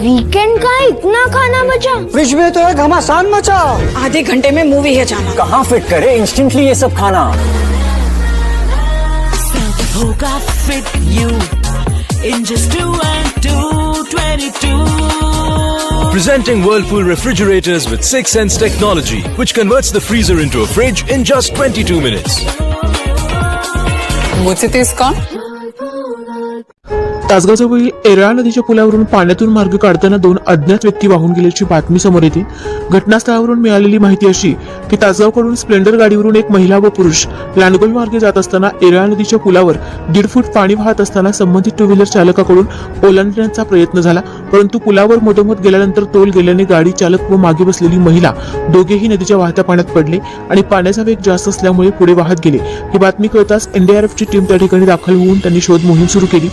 इतना खाना बचा फ्रिज में तो है घमासान मचा आधे घंटे में मूवी है जाना कहाँ फिट करे इंस्टेंटली ये सब खाना होगा fit you in just two and two, 22. Presenting Whirlpool refrigerators with 6 Sense technology, which converts the freezer into a fridge in just 22 minutes. मुझसे तो इसका तासगावजवळील एरळा नदीच्या पुलावरून पाण्यातून मार्ग काढताना दोन अज्ञात व्यक्ती वाहून गेल्याची बातमी समोर येते. घटनास्थळावरून मिळालेली माहिती अशी की तासगावकडून स्प्लेंडर गाडीवरून एक महिला व पुरुष लांडगोल मार्गे जात असताना एरळा नदीच्या पुलावर दीड फूट पाणी वाहत असताना संबंधित टू व्हीलर चालकाकडून ओलांडण्याचा प्रयत्न झाला परंतु पुलावर मधोमध गेल्यानंतर तोल गेल्याने गाडी चालक व मागे बसलेली महिला दोघेही नदीच्या वाहत्या पाण्यात पडले आणि पाण्याचा वेग जास्त असल्यामुळे पुढे वाहत गेले. ही बातमी कळताच एनडीआरएफची टीम त्या ठिकाणी दाखल होऊन त्यांनी शोध मोहीम सुरू केली.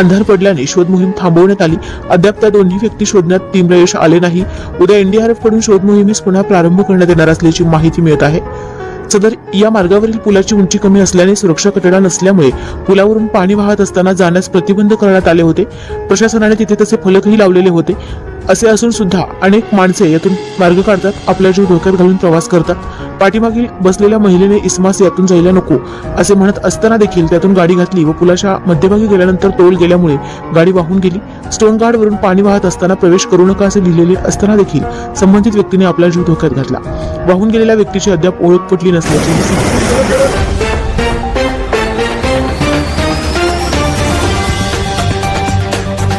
अंधार पडल्याने शोध मोहीम थांबवण्यात आली. अद्याप त्या दोन्ही व्यक्ती शोधण्यात तीव्र यश आले नाही. उद्या एनडीआरएफकडून शोध मोहिमेस पुन्हा प्रारंभ करण्यात येणार असल्याची माहिती मिळत आहे. सदर या मार्गावरील पुलाची उंची कमी असल्याने सुरक्षा कटडा नसल्यामुळे पुलावरून पाणी वाहत असताना जाण्यास प्रतिबंध करण्यात आले होते. प्रशासनाने तिथे तसे फलकही लावलेले होते. असे असून सुद्धा अनेक माणसे यातून मार्ग काढतात आपल्या जीव धोक्यात घालून प्रवास करतात. पाठीमागील बसलेल्या महिलेने इस्मास यातून जायला नको असे म्हणत असताना देखील त्यातून गाडी घातली व पुलाच्या मध्यभागी गेल्यानंतर तोल गेल्यामुळे गाडी वाहून गेली. स्टोन गार्डवरून पाणी वाहत असताना प्रवेश करू नका असे लिहिलेले असताना देखील संबंधित व्यक्तीने आपला जीव धोक्यात घातला. वाहून गेलेल्या व्यक्तीची अद्याप ओळख पटली नसल्याची